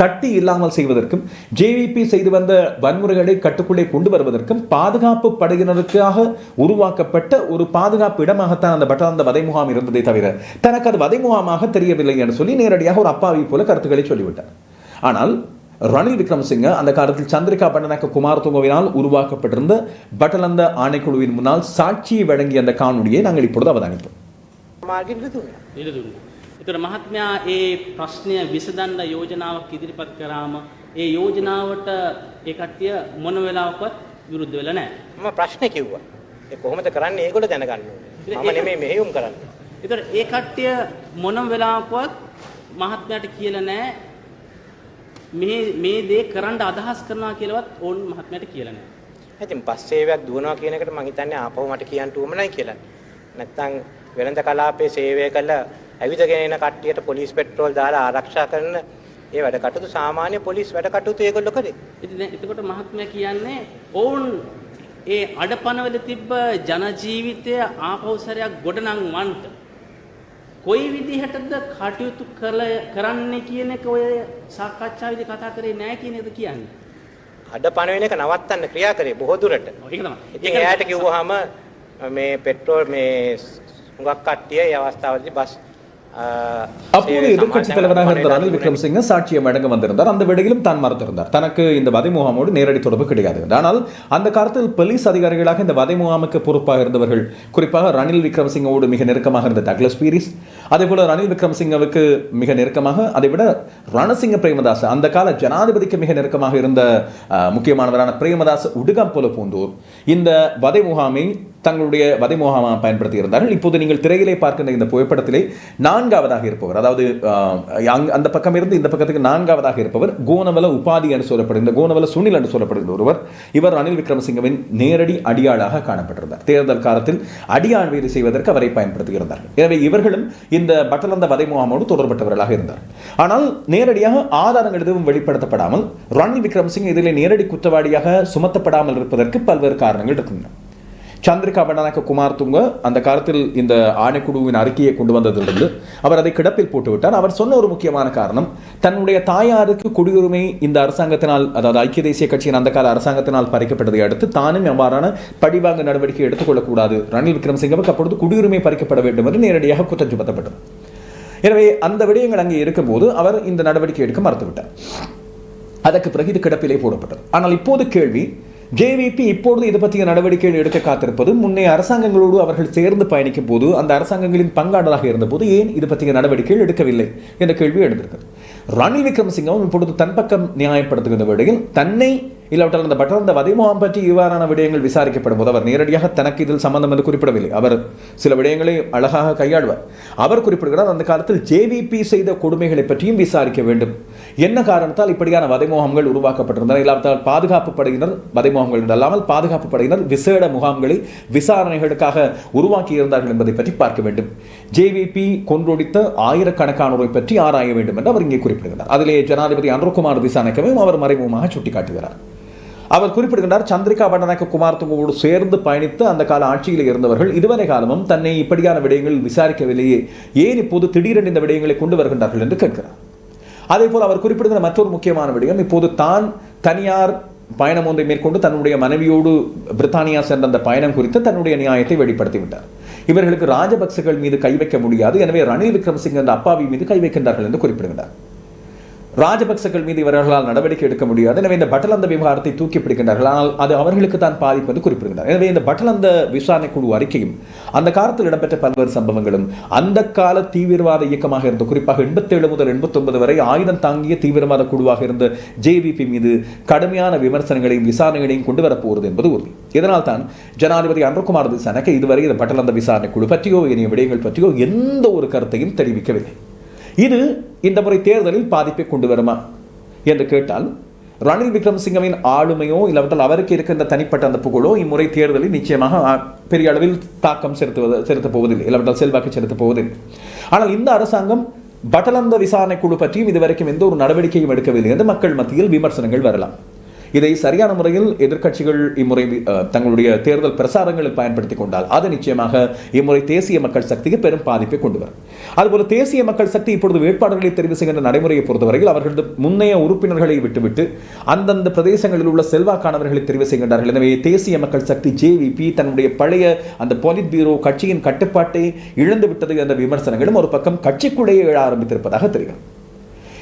தட்டி இல்லாமல் செய்வதற்கும் ஜேவிபி செய்து வந்த வன்முறைகளை கட்டுக்குள்ளே கொண்டு வருவதற்கும் பாதுகாப்பு படையினருக்காக உருவாக்கப்பட்ட ஒரு பாதுகாப்பு இடமாகத்தான் அந்த பட்டாந்த வதை முகாம் இருந்ததை தவிர தனக்கு அது வதை முகாமாக தெரியவில்லை என்று சொல்லி நேரடியாக ஒரு அப்பாவி போல கருத்துக்களை சொல்லிவிட்டார். ஆனால் ரணில் விக்ரமசிங்க அந்த காலத்தில் சந்திரிகா பண்டநாயக்க குமாரதுங்கவினால் உருவாக்கப்பட்டிருந்த பட்டலந்த ஆணைக்குழுவின் முன்னால் சாட்சியை வழங்கிய அந்த காணொலியை நாங்கள் இப்பொழுது அவதானிப்போம் මාර්ගෙට දුන්න. ඉඩ දුන්න. එතට මහත්මයා ඒ ප්‍රශ්නය විසදන්න යෝජනාවක් ඉදිරිපත් කරාම ඒ යෝජනාවට ඒ කට්ටිය මොන වෙලාවකත් විරුද්ධ වෙලා නැහැ. මම ප්‍රශ්න කිව්වා. ඒ කොහොමද කරන්නේ ඒගොල්ලෝ දැනගන්න ඕනේ. මම නෙමෙයි මෙහෙයුම් කරන්නේ. එතට ඒ කට්ටිය මොනම් වෙලාවකවත් මහත්මයට කියලා නැහැ මේ මේ දේ කරන්න අදහස් කරනවා කියලවත් ඔවුන් මහත්මයට කියලා නැහැ. ඉතින් බස් සේවයක් දුවනවා කියන එකට මං හිතන්නේ ආපහු මට කියන්න උවමනයි කියලා. නැත්තම් වෙළඳ කලාපයේ සේවය කළ ඇවිදගෙන එන කට්ටියට පොලිස් පෙට්‍රෝල් දාලා ආරක්ෂා කරන ඒ වැඩ කටයුතු සාමාන්‍ය පොලිස් වැඩ කටයුතු ඒගොල්ලෝ කරේ. ඉතින් එතකොට මහත්මයා කියන්නේ ඔවුන් ඒ අඩපණවල තිබ්බ ජන ජීවිතය ආපහු සැරයක් ගොඩනංවන්ට කොයි විදිහටද කටයුතු කළ කරන්නේ කියන එක ඔය සාකච්ඡාවේදී කතා කරේ නැහැ කියන එකද කියන්නේ. අඩ පණ වෙන එක නවත්තන්න ක්‍රියා කරේ බොහෝ දුරට. ඒක තමයි. ඉතින් එයාට කිව්වහම මේ පෙට්‍රෝල් මේ හුඟක් කට්ටිය ඒ අවස්ථාවේදී බස් அப்போது எதிர்கட்சி தலைவராக இருந்த ரணில் விக்ரம்சிங்க சாட்சியம் வழங்க வந்திருந்தார். அந்த வேளையிலும் தான் மறுத்திருந்தார். தனக்கு இந்த வதை முகாமோடு நேரடி தொடர்பு கிடையாது. ஆனால் அந்த காலத்தில் போலீஸ் அதிகாரிகளாக இந்த வதை முகாமுக்கு பொறுப்பாக இருந்தவர்கள் குறிப்பாக ரணில் விக்ரம்சிங்கோடு மிக நெருக்கமாக இருந்த டக்ளஸ் பீரிஸ் அதே போல ரணில் விக்ரமசிங்கவுக்கு மிக நெருக்கமாக அதை விட ரணசிங்க பிரேமதாஸ் அந்த கால ஜனாதிபதிக்கு மிக நெருக்கமாக இருந்த முக்கியமானவரான பிரேமதாஸ் உடுகாம்பொல பூந்தூர். இந்த வதை முகாமை தங்களுடைய வதை முகாமாக பயன்படுத்தி இருந்தார்கள் இப்போது நீங்கள் திரையிலே பார்க்கின்ற இந்த புகைப்படத்திலே நான்காவதாக இருப்பவர் அதாவது அந்த பக்கம் இருந்து இந்த பக்கத்துக்கு நான்காவதாக இருப்பவர் கோனவல உபாதி என்று சொல்லப்படுகின்ற கோணவல சுனில் என்று சொல்லப்படுகின்ற ஒருவர். இவர் ரணில் விக்ரமசிங்கவின் நேரடி அடியாளாக காணப்பட்டிருந்தார். தேர்தல் காலத்தில் அடியாள் வேலை செய்வதற்கு அவரை பயன்படுத்தியிருந்தார்கள். எனவே இவர்களும் இந்த பட்டலந்த வதை முகாமோடு தொடர்பட்டவர்களாக இருந்தார். ஆனால் நேரடியாக ஆதாரங்கள் எதுவும் வெளிப்படுத்தப்படாமல் ரணில் விக்ரம்சிங் இதில் நேரடி குற்றவாளியாக சுமத்தப்படாமல் இருப்பதற்கு பல்வேறு காரணங்கள் இருக்கின்றன. சந்திரிகா பண்டாரக்க குமார் துங்க அந்த காலத்தில் இந்த ஆணைக்குழுவின் அறிக்கையை கொண்டு வந்ததிலிருந்து அவர் அதை கிடப்பில் போட்டுவிட்டார். அவர் சொன்ன ஒரு முக்கியமான காரணம் தன்னுடைய தாயாருக்கு குடியுரிமை இந்த அரசாங்கத்தினால் அதாவது ஐக்கிய தேசிய கட்சியின் அந்த கால அரசாங்கத்தினால் பறிக்கப்பட்டதை அடுத்து தானும் எவ்வாறான பழிவாங்க நடவடிக்கை எடுத்துக்கொள்ளக்கூடாது. ரணில் விக்ரமசிங்கவுக்கு அப்பொழுது குடியுரிமை பறிக்கப்பட வேண்டும் என்று நேரடியாக குற்றம் சுமத்தப்பட்டது. எனவே அந்த விடயங்கள் அங்கே இருக்கும்போது அவர் இந்த நடவடிக்கை எடுக்க மறுத்துவிட்டார். அதற்கு பிறகு இது கிடப்பிலே போடப்பட்டது. ஆனால் இப்போது கேள்வி ஜேவிபி இப்பொழுது இது பற்றிய நடவடிக்கைகள் எடுக்க காத்திருப்பது முன்னே அரசாங்கங்களோடு அவர்கள் சேர்ந்து பயணிக்கும் போது அந்த அரசாங்கங்களின் பங்காளராக இருந்தபோது ஏன் இது பற்றிய நடவடிக்கைகள் எடுக்கவில்லை என்ற கேள்வி எழுந்திருக்கிறது. ரணில் விக்ரமசிங்கவும் இப்பொழுது தன் பக்கம் நியாயப்படுத்துகின்ற வேளையில் தன்னை இல்லாவிட்டால் அந்த பட்டர்ந்த வதைமுகம் பற்றி இவ்வாறான விடயங்கள் விசாரிக்கப்படும் போது அவர் நேரடியாக தனக்கு இதில் சம்பந்தம் என்று குறிப்பிடவில்லை. அவர் சில விடயங்களை அழகாக கையாள்வார். அவர் குறிப்பிடுகிறார் அந்த காலத்தில் ஜேவிபி செய்த கொடுமைகளை பற்றியும் விசாரிக்க வேண்டும். என்ன காரணத்தால் இப்படியான வதைமுகங்கள் உருவாக்கப்பட்டிருந்தன? இல்லாவிட்டால் பாதுகாப்பு படையினர் வதைமுகங்கள் அல்லாமல் பாதுகாப்பு படையினர் விசேட முகாம்களை விசாரணைகளுக்காக உருவாக்கி இருந்தார்கள் என்பதை பற்றி பார்க்க வேண்டும். ஜேவிபி கொன்றொடித்த ஆயிரக்கணக்கானோரை பற்றி ஆராய வேண்டும் என்று அவர் இங்கே குறிப்பிடுகிறார். அதிலே ஜனாதிபதி அனுர்குமார் திசானக்கவும் அவர் மறைமுகமாக சுட்டிக்காட்டுகிறார். அவர் குறிப்பிடுகின்றார் சந்திரிகா பட்டநாயக்க குமார் சேர்ந்து பயணித்து அந்த கால ஆட்சியில் இருந்தவர்கள் இதுவரை காலமும் தன்னை இப்படியான விடயங்கள் விசாரிக்கவில்லையே. ஏன் இப்போது திடீரென்று இந்த விடயங்களை கொண்டு வருகின்றார்கள் என்று கேட்கிறார். அதே போல் அவர் குறிப்பிடுகிற மற்றொரு முக்கியமான விடயம் இப்போது தான் தனியார் பயணம் ஒன்றை மேற்கொண்டு தன்னுடைய மனைவியோடு பிரித்தானியா சென்ற அந்த பயணம் குறித்து தன்னுடைய நியாயத்தை வெளிப்படுத்திவிட்டார். இவர்களுக்கு ராஜபக்சகள் மீது கை வைக்க முடியாது எனவே ரணில் விக்ரமசிங் என்ற அப்பாவி மீது கை வைக்கின்றார்கள் என்று குறிப்பிடுகிறார் ராஜபக்சர்கள் மீது இவர்களால் நடவடிக்கை எடுக்க முடியாது. எனவே இந்த பட்டலந்த விவகாரத்தை தூக்கி பிடிக்கின்றார்கள். ஆனால் அது அவர்களுக்கு தான் பாதிப்பு என்று குறிப்பிடுகின்றனர் எனவே இந்த பட்டலந்த விசாரணை குழு அறிக்கையும் அந்த காலத்தில் இடம்பெற்ற பல்வேறு சம்பவங்களும் அந்த கால தீவிரவாத இயக்கமாக இருந்த குறிப்பாக எண்பத்தேழு முதல் எண்பத்தொன்பது வரை ஆயுதம் தாங்கிய தீவிரவாத குழுவாக இருந்த ஜேவிபி மீது கடுமையான விமர்சனங்களையும் விசாரணைகளையும் கொண்டு வரப்போகிறது என்பது உறுதி. இதனால் தான் ஜனாதிபதி அன்ருகுமார் திசானக்கு இதுவரை இந்த பட்டலந்த விசாரணை குழு பற்றியோ இனிய விடயங்கள் பற்றியோ எந்த ஒரு கருத்தையும் தெரிவிக்கவில்லை. இது இந்த முறை தேர்தலில் பாதிப்பை கொண்டு வருமா? என்று கேட்டால் ரணில் விக்ரமசிங்கவின் ஆளுமையோ இல்லாவிட்டால் அவருக்கு இருக்கின்ற தனிப்பட்ட அந்த புகழோ இம்முறை தேர்தலில் நிச்சயமாக பெரிய அளவில் தாக்கம் செலுத்துவது செலுத்தப் போவதில்லை. இல்லாவிட்டால் செல்வாக்கு செலுத்தப் போவதில்லை. ஆனால் இந்த அரசாங்கம் பட்டலந்த விசாரணை குழு பற்றியும் இதுவரைக்கும் எந்த ஒரு நடவடிக்கையும் எடுக்கவில்லை என்று மக்கள் மத்தியில் விமர்சனங்கள் வரலாம். இதை சரியான முறையில் எதிர்க்கட்சிகள் இம்முறை தங்களுடைய தேர்தல் பிரசாரங்களில் பயன்படுத்திக் கொண்டால் அது நிச்சயமாக இம்முறை தேசிய மக்கள் சக்திக்கு பெரும் பாதிப்பை கொண்டு வரும். அதுபோல தேசிய மக்கள் சக்தி இப்பொழுது வேட்பாளர்களை தெரிவு செய்கின்ற நடைமுறையை பொறுத்தவரையில் அவர்களது முன்னைய உறுப்பினர்களை விட்டுவிட்டு அந்தந்த பிரதேசங்களில் உள்ள செல்வாக்கானவர்களை தெரிவு செய்கின்றார்கள். எனவே தேசிய மக்கள் சக்தி ஜேவிபி தன்னுடைய பழைய அந்த போலிட் பியூரோ கட்சியின் கட்டுப்பாட்டை இழந்து விட்டது என்ற விமர்சனங்களும் ஒரு பக்கம் கட்சிக்குள்ளேயே எழ ஆரம்பித்திருப்பதாக தெரிகிறது.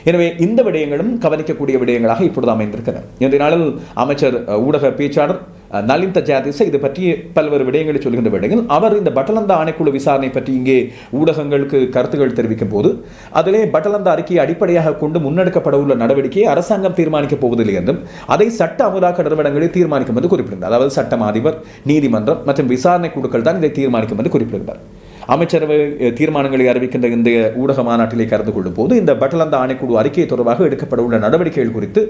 எனவே இந்த விடயங்களும் கவனிக்கக்கூடிய விடயங்களாக இப்பொழுது அமைந்திருக்கிறது இன்றைய நாளில் அமைச்சர் ஊடக பேச்சாளர் நலிந்த ஜாதிச இது பற்றி பல்வேறு விடயங்களை சொல்கின்ற விடயங்கள் அவர் இந்த பட்டலந்த ஆணைக்குழு விசாரணை பற்றி இங்கே ஊடகங்களுக்கு கருத்துக்கள் தெரிவிக்கும் போது அதிலே பட்டலந்த அறிக்கையை அடிப்படையாக கொண்டு முன்னெடுக்கப்பட உள்ள நடவடிக்கையை அரசாங்கம் தீர்மானிக்கப் போவதில்லை என்றும் அதை சட்ட அமுதாக்க நிறுவனங்களை தீர்மானிக்கும் என்று குறிப்பிடுகிறார். அதாவது சட்டம் அதிபர் நீதிமன்றம் மற்றும் விசாரணை குழுக்கள் தான் இதை தீர்மானிக்கும் என்று குறிப்பிடுகிறார். அமைச்சரவை தீர்மானங்களை அறிவிக்கின்ற இந்த ஊடக மாநாட்டிலே கலந்து கொள்ளும் போது இந்த பட்டலந்த ஆணைக்குழு அறிக்கை தொடர்பாக எடுக்கப்பட உள்ள நடவடிக்கைகள் குறித்து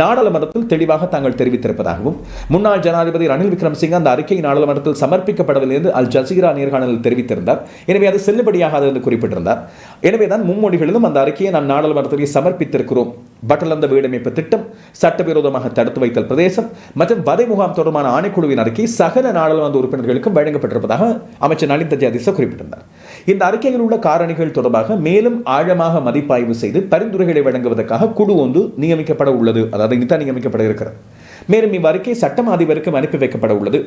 நாடாளுமன்றத்தில் தெளிவாக தாங்கள் தெரிவித்திருப்பதாகவும் முன்னாள் ஜனாதிபதி ரணில் விக்ரமசிங்க அந்த அறிக்கை நாடாளுமன்றத்தில் சமர்ப்பிக்கப்படவில்லை என்று அல் ஜசீரா நேர்காணலில் தெரிவித்திருந்தார். எனவே அது செல்லுபடியாகாது என்று குறிப்பிட்டிருந்தார். எனவே தான் மும்மொழிகளிலும் அந்த அறிக்கையை நாம் நாடாளுமன்றத்திலே சமர்ப்பித்திருக்கிறோம். பட்டலந்த வீடமைப்பு திட்டம் சட்டவிரோதமாக தடுத்து வைத்தல் பிரதேசம் மற்றும் வதை முகாம் தொடர்பான ஆணைக்குழுவின் அறிக்கை சகல நாடாளுமன்ற உறுப்பினர்களுக்கும் வழங்கப்பட்டிருப்பதாக அமைச்சர் நலிந்த ஜாதிச குறிப்பிட்டிருந்தார். இந்த அறிக்கையில் உள்ள காரணிகள் தொடர்பாக மேலும் ஆழமாக மதிப்பாய்வு செய்து பரிந்துரைகளை வழங்குவதற்காக குழு ஒன்று நியமிக்கப்பட உள்ளது. அதாவது இதுதான் நியமிக்கப்பட இருக்கிறது. மேலும் இவ்வறிக்கை சட்டம் அதிபருக்கும் அனுப்பி வைக்கப்பட உள்ளது.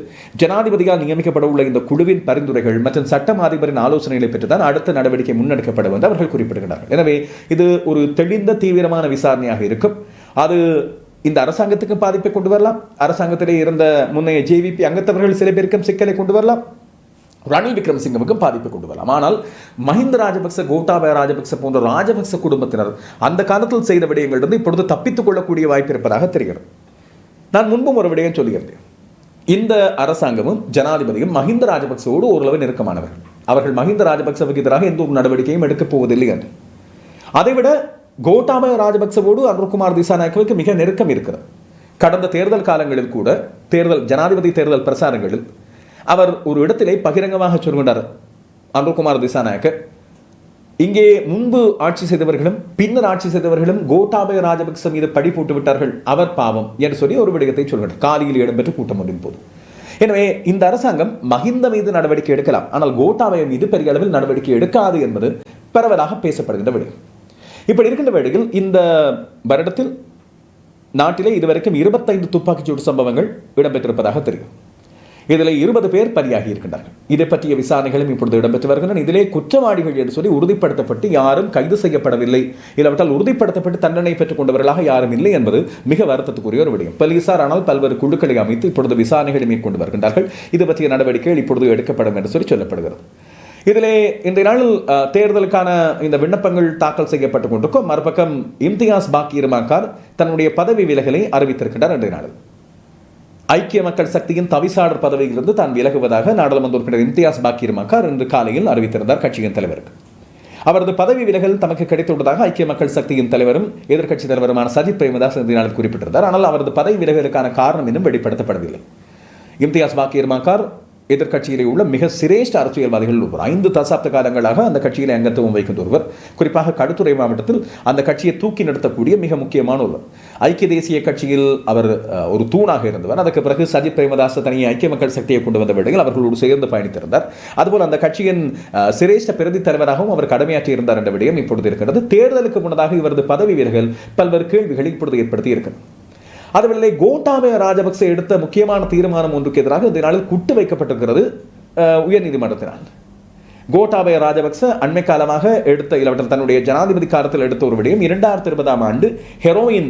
ஜனாதிபதியால் நியமிக்கப்பட உள்ள இந்த குழுவின் பரிந்துரைகள் மற்றும் சட்டம் அதிபரின் ஆலோசனைகளை பெற்றுதான் அடுத்த நடவடிக்கை முன்னெடுக்கப்படும் என்று அவர்கள் குறிப்பிடுகிறார்கள் எனவே இது ஒரு தெளிந்த தீவிரமான விசாரணையாக இருக்கும். அது இந்த அரசாங்கத்துக்கு பாதிப்பை கொண்டு வரலாம். அரசாங்கத்திலே இருந்த முன்னைய ஜேவிபி அங்கத்தவர்கள் சில பேருக்கும் சிக்கலை கொண்டு வரலாம். ரணில் விக்ரமசிங்கவுக்கும் பாதிப்பை கொண்டு வரலாம். ஆனால் மஹிந்த ராஜபக்ச கோட்டாபய ராஜபக்ச போன்ற ராஜபக்ச குடும்பத்தினர் அந்த காலத்தில் செய்த விடயங்களிலிருந்து இப்பொழுது தப்பித்துக் கொள்ளக்கூடிய வாய்ப்பு இருப்பதாக தெரிகிறது. நான் முன்பும் ஒரு விடயம் சொல்லியிருந்தேன். இந்த அரசாங்கமும் ஜனாதிபதியும் மஹிந்த ராஜபக்சவோடு ஓரளவு நெருக்கமானவர். அவர்கள் மஹிந்த ராஜபக்சவுக்கு எதிராக எந்த ஒரு நடவடிக்கையும் எடுக்கப் போவதில்லை என்று. அதைவிட கோட்டாபய ராஜபக்சவோடு அருண்குமார் திசாநாயக்கவுக்கு மிக நெருக்கம் இருக்கிறது. கடந்த தேர்தல் காலங்களில் கூட தேர்தல் ஜனாதிபதி தேர்தல் பிரசாரங்களில் அவர் ஒரு இடத்திலே பகிரங்கமாக சொல்கின்றார் அனுர்குமார் திசாநாயக்க. இங்கே முன்பு ஆட்சி செய்தவர்களும் பின்னர் ஆட்சி செய்தவர்களும் கோட்டாபய ராஜபக்ச மீது படி போட்டு விட்டார்கள். அவர் பாவம் என்று சொல்லி ஒரு விடயத்தை சொல்கிறார். காலியில் இடம்பெற்ற கூட்டம் ஒன்றின் போது. எனவே இந்த அரசாங்கம் மஹிந்த மீது நடவடிக்கை எடுக்கலாம். ஆனால் கோட்டாபய மீது பெரிய அளவில் நடவடிக்கை எடுக்காது என்பது பரவலாக பேசப்படுகின்ற விடயம். இப்படி இருக்கின்ற வேளையில் இந்த வருடத்தில் நாட்டிலே இதுவரைக்கும் இருபத்தைந்து துப்பாக்கிச்சூடு சம்பவங்கள் இடம்பெற்றிருப்பதாக தெரியும். இதில் இருபது பேர் பலியாகி இருக்கின்றார்கள். இதை பற்றிய விசாரணைகளும் இப்பொழுது இடம்பெற்று வருகின்றன. இதிலே குற்றவாளிகள் என்று சொல்லி உறுதிப்படுத்தப்பட்டு யாரும் கைது செய்யப்படவில்லை. இல்லாவிட்டால் உறுதிப்படுத்தப்பட்டு தண்டனை பெற்றுக் கொண்டவர்களாக யாரும் இல்லை என்பது மிக வருத்தத்துக்குரிய ஒரு விடயம். போலீசார் ஆனால் பல்வேறு குழுக்களை அமைத்து இப்பொழுது விசாரணைகளை மேற்கொண்டு வருகின்றார்கள். இது பற்றிய நடவடிக்கைகள் இப்பொழுது எடுக்கப்படும் என்று சொல்லி சொல்லப்படுகிறது. இதிலே இன்றைய நாளில் அஹ், தேர்தலுக்கான இந்த விண்ணப்பங்கள் தாக்கல் செய்யப்பட்டுக் கொண்டிருக்கும். மறுபக்கம் இம்தியாஸ் பாக்கி இருமாக்கார் தன்னுடைய பதவி விலகலை அறிவித்திருக்கின்றார் இன்றைய நாளில். ஐக்கிய மக்கள் சக்தியின் தவிசாளர் பதவியிலிருந்து தான் விலகுவதாக நாடாளுமன்ற உறுப்பினர் இம்தியாஸ் பாக்கீர் மக்கார் இன்று காலையில் அறிவித்திருந்தார் கட்சியின் தலைவருக்கு. அவரது பதவி விலகல் தமக்கு கிடைத்துள்ளதாக ஐக்கிய மக்கள் சக்தியின் தலைவரும் எதிர்க்கட்சித் தலைவருமான சஜித் பிரேமதாஸ் இந்த நாளில் குறிப்பிட்டிருந்தார். ஆனால் அவரது பதவி விலகலுக்கான காரணம் இன்னும் வெளிப்படுத்தப்படவில்லை. இம்தியாஸ் பாக்கீர் மக்கார் எதிர்க்கட்சியிலே உள்ள மிக சிரேஷ்ட அரசியல்வாதிகள் ஒருவர். ஐந்து தசாப்த காலங்களாக அந்த கட்சியிலே அங்கத்துவம் வைக்கின்ற ஒருவர். குறிப்பாக கடுத்துறை மாவட்டத்தில் அந்த கட்சியை தூக்கி நடத்தக்கூடிய மிக முக்கியமான ஒருவர். ஐக்கிய தேசிய கட்சியில் அவர் ஒரு தூணாக இருந்தவர். அதற்கு பிறகு சஜித் பிரேமதாஸ் தனியை ஐக்கிய மக்கள் சக்தியை கொண்டு வந்த வேளையில் அவர்களோடு சேர்ந்து பயணித்திருந்தார். அதுபோல் அந்த கட்சியின் சிரேஷ்ட பிரதி தலைவராகவும் அவர் கடமையாற்றி இருந்தார் என்ற விடயம் இப்பொழுது இருக்கிறது. தேர்தலுக்கு முன்னதாக இவரது பதவி வீரர்கள் பல்வேறு கேள்விகளை இப்பொழுது ஏற்படுத்தி இருக்கிறது. அதுவில்லை கோட்டாபய ராஜபக்சே எடுத்த முக்கியமான தீர்மானம் ஒன்றுக்கு எதிராக இந்த நாளில் குட்டு வைக்கப்பட்டிருக்கிறது உயர்நீதிமன்றத்தினால். கோட்டாபய ராஜபக்ச அண்மை காலமாக எடுத்த இளவட்டல் தன்னுடைய ஜனாதிபதி காலத்தில் எடுத்த ஒரு விடயம் இரண்டாயிரத்தி இருபதாம் ஆண்டு ஹெரோயின்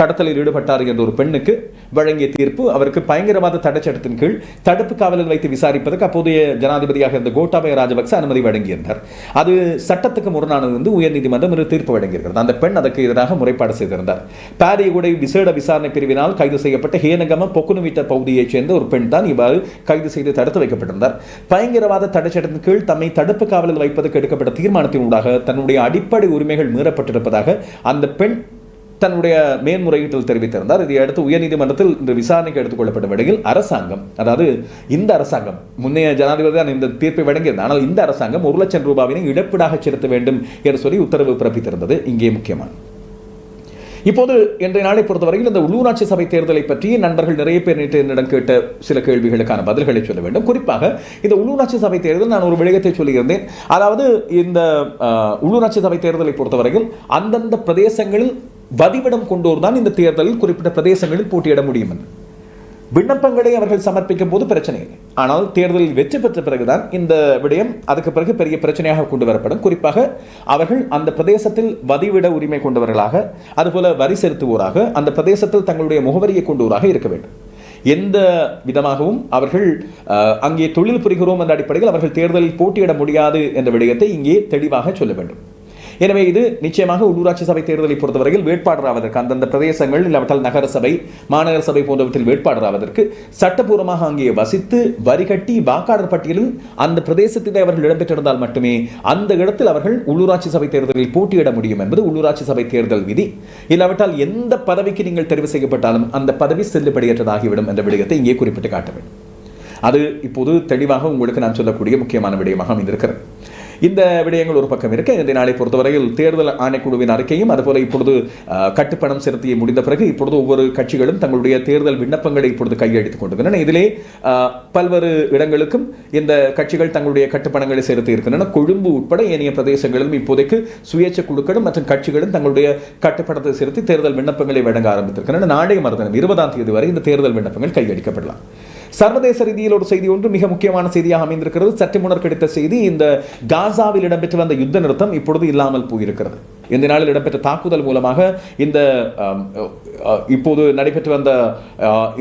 கடத்தலில் ஈடுபட்டார் என்ற ஒரு பெண்ணுக்கு வழங்கிய தீர்ப்பு அவருக்கு பயங்கரவாத தடைச்சட்டத்தின் கீழ் தடுப்பு காவலில் வைத்து விசாரிப்பதற்கு அப்போதைய ஜனாதிபதியாக இருந்த கோட்டாபய ராஜபக்ச அனுமதி வழங்கியிருந்தார். அது சட்டத்துக்கு முரணானது வந்து உயர்நீதிமன்றம் ஒரு தீர்ப்பு வழங்கியிருக்கிறது. அந்த பெண் அதற்கு எதிராக முறைப்பாடு செய்திருந்தார். பாரியகுடை விசேட விசாரணை பிரிவினால் கைது செய்யப்பட்ட ஹேனகம பொக்குனுவிட்ட பகுதியைச் சேர்ந்த ஒரு பெண் தான் இவ்வாறு கைது செய்து தடுத்து வைக்கப்பட்டிருந்தார். பயங்கரவாத தடைச்சட்டத்தின் கீழ் தம்மை தடுப்பு காவலில் வைப்பதற்கு எடுக்கப்பட்ட தீர்மானத்தினூடாக தன்னுடைய அடிப்படை உரிமைகள் மீறப்பட்டிருப்பதாக அந்த பெண் தன்னுடைய மேன்முறையீட்டில் தெரிவித்திருந்தார். இதை அடுத்து உயர்நீதிமன்றத்தில் இந்த விசாரணைக்கு எடுத்துக்கொள்ளப்பட்ட வேளையில் அரசாங்கம் அதாவது இந்த அரசாங்கம் முன்னைய ஜனாதிபதி தான் இந்த தீர்ப்பை வழங்கியது ஆனால் இந்த அரசாங்கம் ஒரு லட்சம் ரூபாவினை இழப்பீடாக செலுத்த வேண்டும் என்று சொல்லி உத்தரவு பிறப்பித்திருந்தது. இங்கே முக்கியமான இப்போது இன்றைய நாளை பொறுத்தவரையில் இந்த உள்ளூராட்சி சபை தேர்தலை பற்றி நண்பர்கள் நிறைய பேர் நேற்று என்னிடம் கேட்ட சில கேள்விகளுக்கான பதில்களை சொல்ல வேண்டும். குறிப்பாக இந்த உள்ளூராட்சி சபை தேர்தல் நான் ஒரு விடயத்தை சொல்லியிருந்தேன். அதாவது இந்த அஹ், உள்ளூராட்சி சபை தேர்தலை பொறுத்தவரையில் அந்தந்த பிரதேசங்களில் வதிவிடம் கொண்டோர் தான் இந்த தேர்தலில் குறிப்பிட்ட பிரதேசங்களில் போட்டியிட முடியும் என்று. விண்ணப்பங்களை அவர்கள் சமர்ப்பிக்கும் போது பிரச்சனை இல்லை. ஆனால் தேர்தலில் வெற்றி பெற்ற பிறகுதான் இந்த விடயம் அதுக்கு பிறகு பெரிய பிரச்சனையாக கொண்டு வரப்படும். குறிப்பாக அவர்கள் அந்த பிரதேசத்தில் வதிவிட உரிமை கொண்டவர்களாக அதுபோல வரி செலுத்துவோராக அந்த பிரதேசத்தில் தங்களுடைய முகவரியை கொண்டோராக இருக்க வேண்டும். எந்த விதமாகவும் அவர்கள் அஹ், அங்கே தொழில் புரிகிறோம் என்ற அடிப்படையில் அவர்கள் தேர்தலில் போட்டியிட முடியாது என்ற விடயத்தை இங்கே தெளிவாக சொல்ல வேண்டும். எனவே இது நிச்சயமாக உள்ளூராட்சி சபை தேர்தலை பொறுத்தவரையில் வேட்பாளராவதற்கு அந்தந்த பிரதேசங்கள் இல்லாவிட்டால் நகர சபை மாநகர சபை போன்றவற்றில் வேட்பாளராவதற்கு சட்டப்பூர்வமாக அங்கே வசித்து வரி கட்டி வாக்காளர் பட்டியலில் அந்த பிரதேசத்திலே அவர்கள் இடம்பெற்றிருந்தால் மட்டுமே அந்த இடத்தில் அவர்கள் உள்ளூராட்சி சபை தேர்தலில் போட்டியிட முடியும் என்பது உள்ளூராட்சி சபை தேர்தல் விதி. இல்லாவிட்டால் எந்த பதவிக்கு நீங்கள் தெரிவு செய்யப்பட்டாலும் அந்த பதவி செல்லுபடியற்றதாகிவிடும் என்ற விடயத்தை இங்கே குறிப்பிட்டு காட்ட வேண்டும். அது இப்போது தெளிவாக உங்களுக்கு நான் சொல்லக்கூடிய முக்கியமான விடயமாக அமைந்திருக்கிறது. இந்த விடயங்கள் ஒரு பக்கம் இருக்க. இந்த நாளை பொறுத்தவரையில் தேர்தல் ஆணைக்குழுவின் அறிக்கையும் அதுபோல இப்பொழுது கட்டுப்பணம் செலுத்திய முடிந்த பிறகு இப்பொழுது ஒவ்வொரு கட்சிகளும் தங்களுடைய தேர்தல் விண்ணப்பங்களை இப்பொழுது கையெழுத்துக் கொண்டிருக்கின்றன. இதிலே பல்வேறு இடங்களுக்கும் இந்த கட்சிகள் தங்களுடைய கட்டுப்பணங்களை செலுத்தி இருக்கின்றன கொழும்பு உட்பட ஏனைய பிரதேசங்களிலும் இப்போதைக்கு சுயேட்சை குழுக்களும் மற்றும் கட்சிகளும் தங்களுடைய கட்டுப்பணத்தை செலுத்தி தேர்தல் விண்ணப்பங்களை வழங்க ஆரம்பித்திருக்கின்றன. நாளைய மறுதினம் இருபதாம் தேதி வரை இந்த தேர்தல் விண்ணப்பங்கள் கையடிக்கப்படலாம் சர்வதேச ரீதியில் ஒரு செய்தி ஒன்று மிக முக்கியமான செய்தியாக அமைந்திருக்கிறது. சற்று முன்னர் கிடைத்த செய்தி இந்த காசாவில் இடம்பெற்று வந்த யுத்த நிறுத்தம் இப்பொழுது இல்லாமல் போயிருக்கிறது. இந்த நாளில் இடம்பெற்ற தாக்குதல் மூலமாக இந்த இப்போது நடைபெற்று வந்த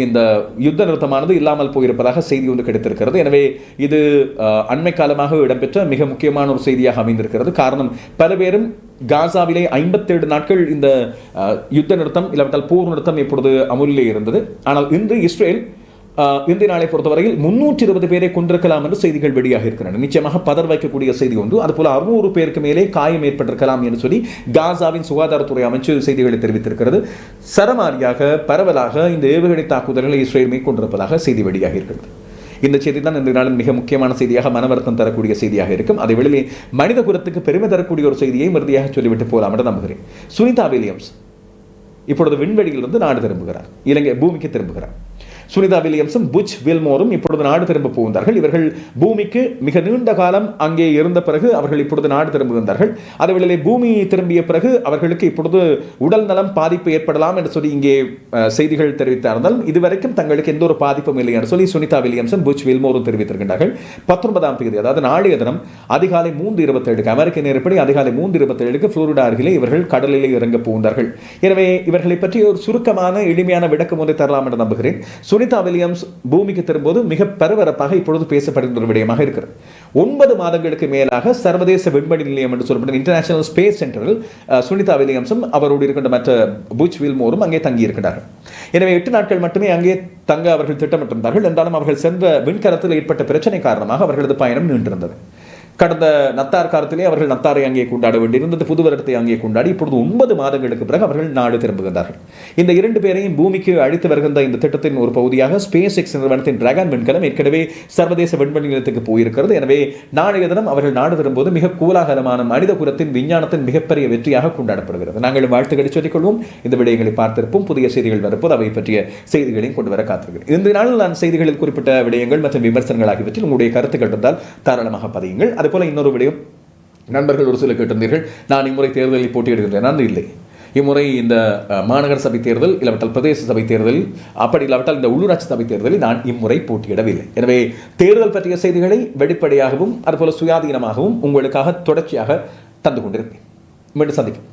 இந்த யுத்த நிறுத்தமானது இல்லாமல் போயிருப்பதாக செய்தி ஒன்று கிடைத்திருக்கிறது. எனவே இது அஹ், அண்மை காலமாக இடம்பெற்ற மிக முக்கியமான ஒரு செய்தியாக அமைந்திருக்கிறது. காரணம் பல பேரும் காசாவிலே ஐம்பத்தேழு நாட்கள் இந்த யுத்த நிறுத்தம் இல்லாவிட்டால் போர் நிறுத்தம் இப்பொழுது அமுலிலே இருந்தது. ஆனால் இன்று இஸ்ரேல் இந்திய நாளை பொறுத்தவரையில் முன்னூற்றி இருபது பேரை கொண்டிருக்கலாம் என்று செய்திகள் வெளியாக இருக்கின்றன. நிச்சயமாக பதர் வைக்கக்கூடிய செய்தி ஒன்று. அதுபோல அறுநூறு பேருக்கு மேலே காயம் ஏற்பட்டிருக்கலாம் என்று சொல்லி காசாவின் சுகாதாரத்துறை அமைச்சு செய்திகளை தெரிவித்திருக்கிறது. சரமாரியாக பரவலாக இந்த ஏவுகணை தாக்குதல்களை இஸ்ரேல் மேற்கொண்டிருப்பதாக செய்தி வெளியாக இருக்கிறது. இந்த செய்தி தான் இந்த நாளின் மிக முக்கியமான செய்தியாக மனவரத்தம் தரக்கூடிய செய்தியாக இருக்கும். அதை வெளியே மனித குலத்துக்கு பெருமை தரக்கூடிய ஒரு செய்தியை இறுதியாக சொல்லிவிட்டு போலாம் என்று நம்புகிறேன். சுனிதா வில்லியம்ஸ் இப்பொழுது விண்வெளியிலிருந்து நாடு திரும்புகிறார். இலங்கை பூமிக்கு திரும்புகிறார். சுனிதா வில்லியம்ஸும் புச் வில்மோரும் இப்பொழுது நாடு திரும்ப புகுந்தார்கள். இவர்கள் பூமிக்கு மிக நீண்ட காலம் அங்கே இருந்த பிறகு அவர்கள் இப்பொழுது நாடு திரும்புகின்றார்கள் அதேவேளை பூமி திரும்பிய பிறகு அவர்களுக்கு இப்பொழுது உடல் நலம் பாதிப்பு ஏற்படலாம் என்று சொல்லி இங்கே செய்திகள் தெரிவித்தார்கள் இதுவரைக்கும் தங்களுக்கு எந்த ஒரு பாதிப்பும் இல்லை என்று சொல்லி சுனிதா வில்லியம்சன் புச் வில்மோரும் தெரிவித்திருக்கின்றார்கள். பத்தொன்பதாம் தேதி அதாவது நாளைய தினம் அதிகாலை மூன்று இருபத்தேழுக்கு அமெரிக்க நேரப்படி அதிகாலை மூன்று இருபத்தேழுக்கு புளோரிடா அருகிலே இவர்கள் கடலிலே இறங்க புகுந்தார்கள். எனவே இவர்களை பற்றி ஒரு சுருக்கமான எளிமையான விளக்கம் ஒன்றை தரலாம் என்று நம்புகிறேன். சுனிதா வில்லியம்ஸ் பூமிக்கு திரும்புவது மிக பரபரப்பாக இப்பொழுது பேசப்படுகின்ற ஒரு விடயமாக இருக்கிறது. ஒன்பது மாதங்களுக்கு மேலாக சர்வதேச விண்வெளி நிலையம் என்று சொல்லப்படும் இன்டர்நேஷனல் ஸ்பேஸ் சென்டரில் சுனிதா வில்லியம்ஸும் அவரோடு இருக்கின்ற மற்ற புச் வில்மோரும் அங்கே தங்கியிருக்கிறார்கள். எனவே எட்டு நாட்கள் மட்டுமே அங்கே தங்க அவர்கள் திட்டமிட்டிருந்தார்கள். என்றாலும் அவர்கள் சென்ற விண்கலத்தில் ஏற்பட்ட பிரச்சனை காரணமாக அவர்களது பயணம் நின்றிருந்தது கடந்த நத்தார் காலத்திலே அவர்கள் நத்தாரை அங்கே கொண்டாட வேண்டியிருந்தது. புது வருடத்தை அங்கே கொண்டாடி இப்பொழுது ஒன்பது மாதங்களுக்கு பிறகு அவர்கள் நாடு திரும்புகின்றார்கள். இந்த இரண்டு பேரையும் பூமிக்கு அழைத்து வருகின்ற இந்த திட்டத்தின் ஒரு பகுதியாக ஸ்பேஸ் எக்ஸ் நிறுவனத்தின் டிராகன் விண்கலம் ஏற்கனவே சர்வதேச விண்வெளி நிலையத்துக்கு போயிருக்கிறது. எனவே நாளைய தினம் அவர்கள் நாடு திரும்புவது மிக கூலாகலமான மனித குலத்தின் விஞ்ஞானத்தின் மிகப்பெரிய வெற்றியாக கொண்டாடப்படுகிறது. நாங்கள் வாழ்த்துக்களை சொல்லிக்கொள்வோம். இந்த விடயங்களை பார்த்திருப்போம். புதிய செய்திகள் வரப்போது அவை பற்றிய செய்திகளையும் கொண்டு வர காத்திருக்கிறேன். இந்த நாளில் நான் செய்திகளில் குறிப்பிட்ட விடயங்கள் மற்றும் விமர்சனங்கள் ஆகியவற்றில் உங்களுடைய கருத்துக்கள் இருந்தால் தாராளமாக பதியுங்கள். அதுபோல இன்னொரு விடயம். நண்பர்கள் ஒரு சில கேட்டிருந்தீர்கள் நான் இம்முறை தேர்தலில் போட்டியிடுகின்றேன்? நான் இல்லை. இம்முறை இந்த மாநகர சபை தேர்தல் இல்லாவிட்டால் பிரதேச சபை தேர்தல் அப்படி இல்லாவிட்டால் இந்த உள்ளூராட்சி சபை தேர்தலில் நான் இம்முறை போட்டியிடவில்லை. எனவே தேர்தல் பற்றிய செய்திகளை வெளிப்படையாகவும் அதுபோல் சுயாதீனமாகவும் உங்களுக்காக தொடர்ச்சியாக தந்து கொண்டிருப்பேன். மீண்டும் சந்திப்போம்.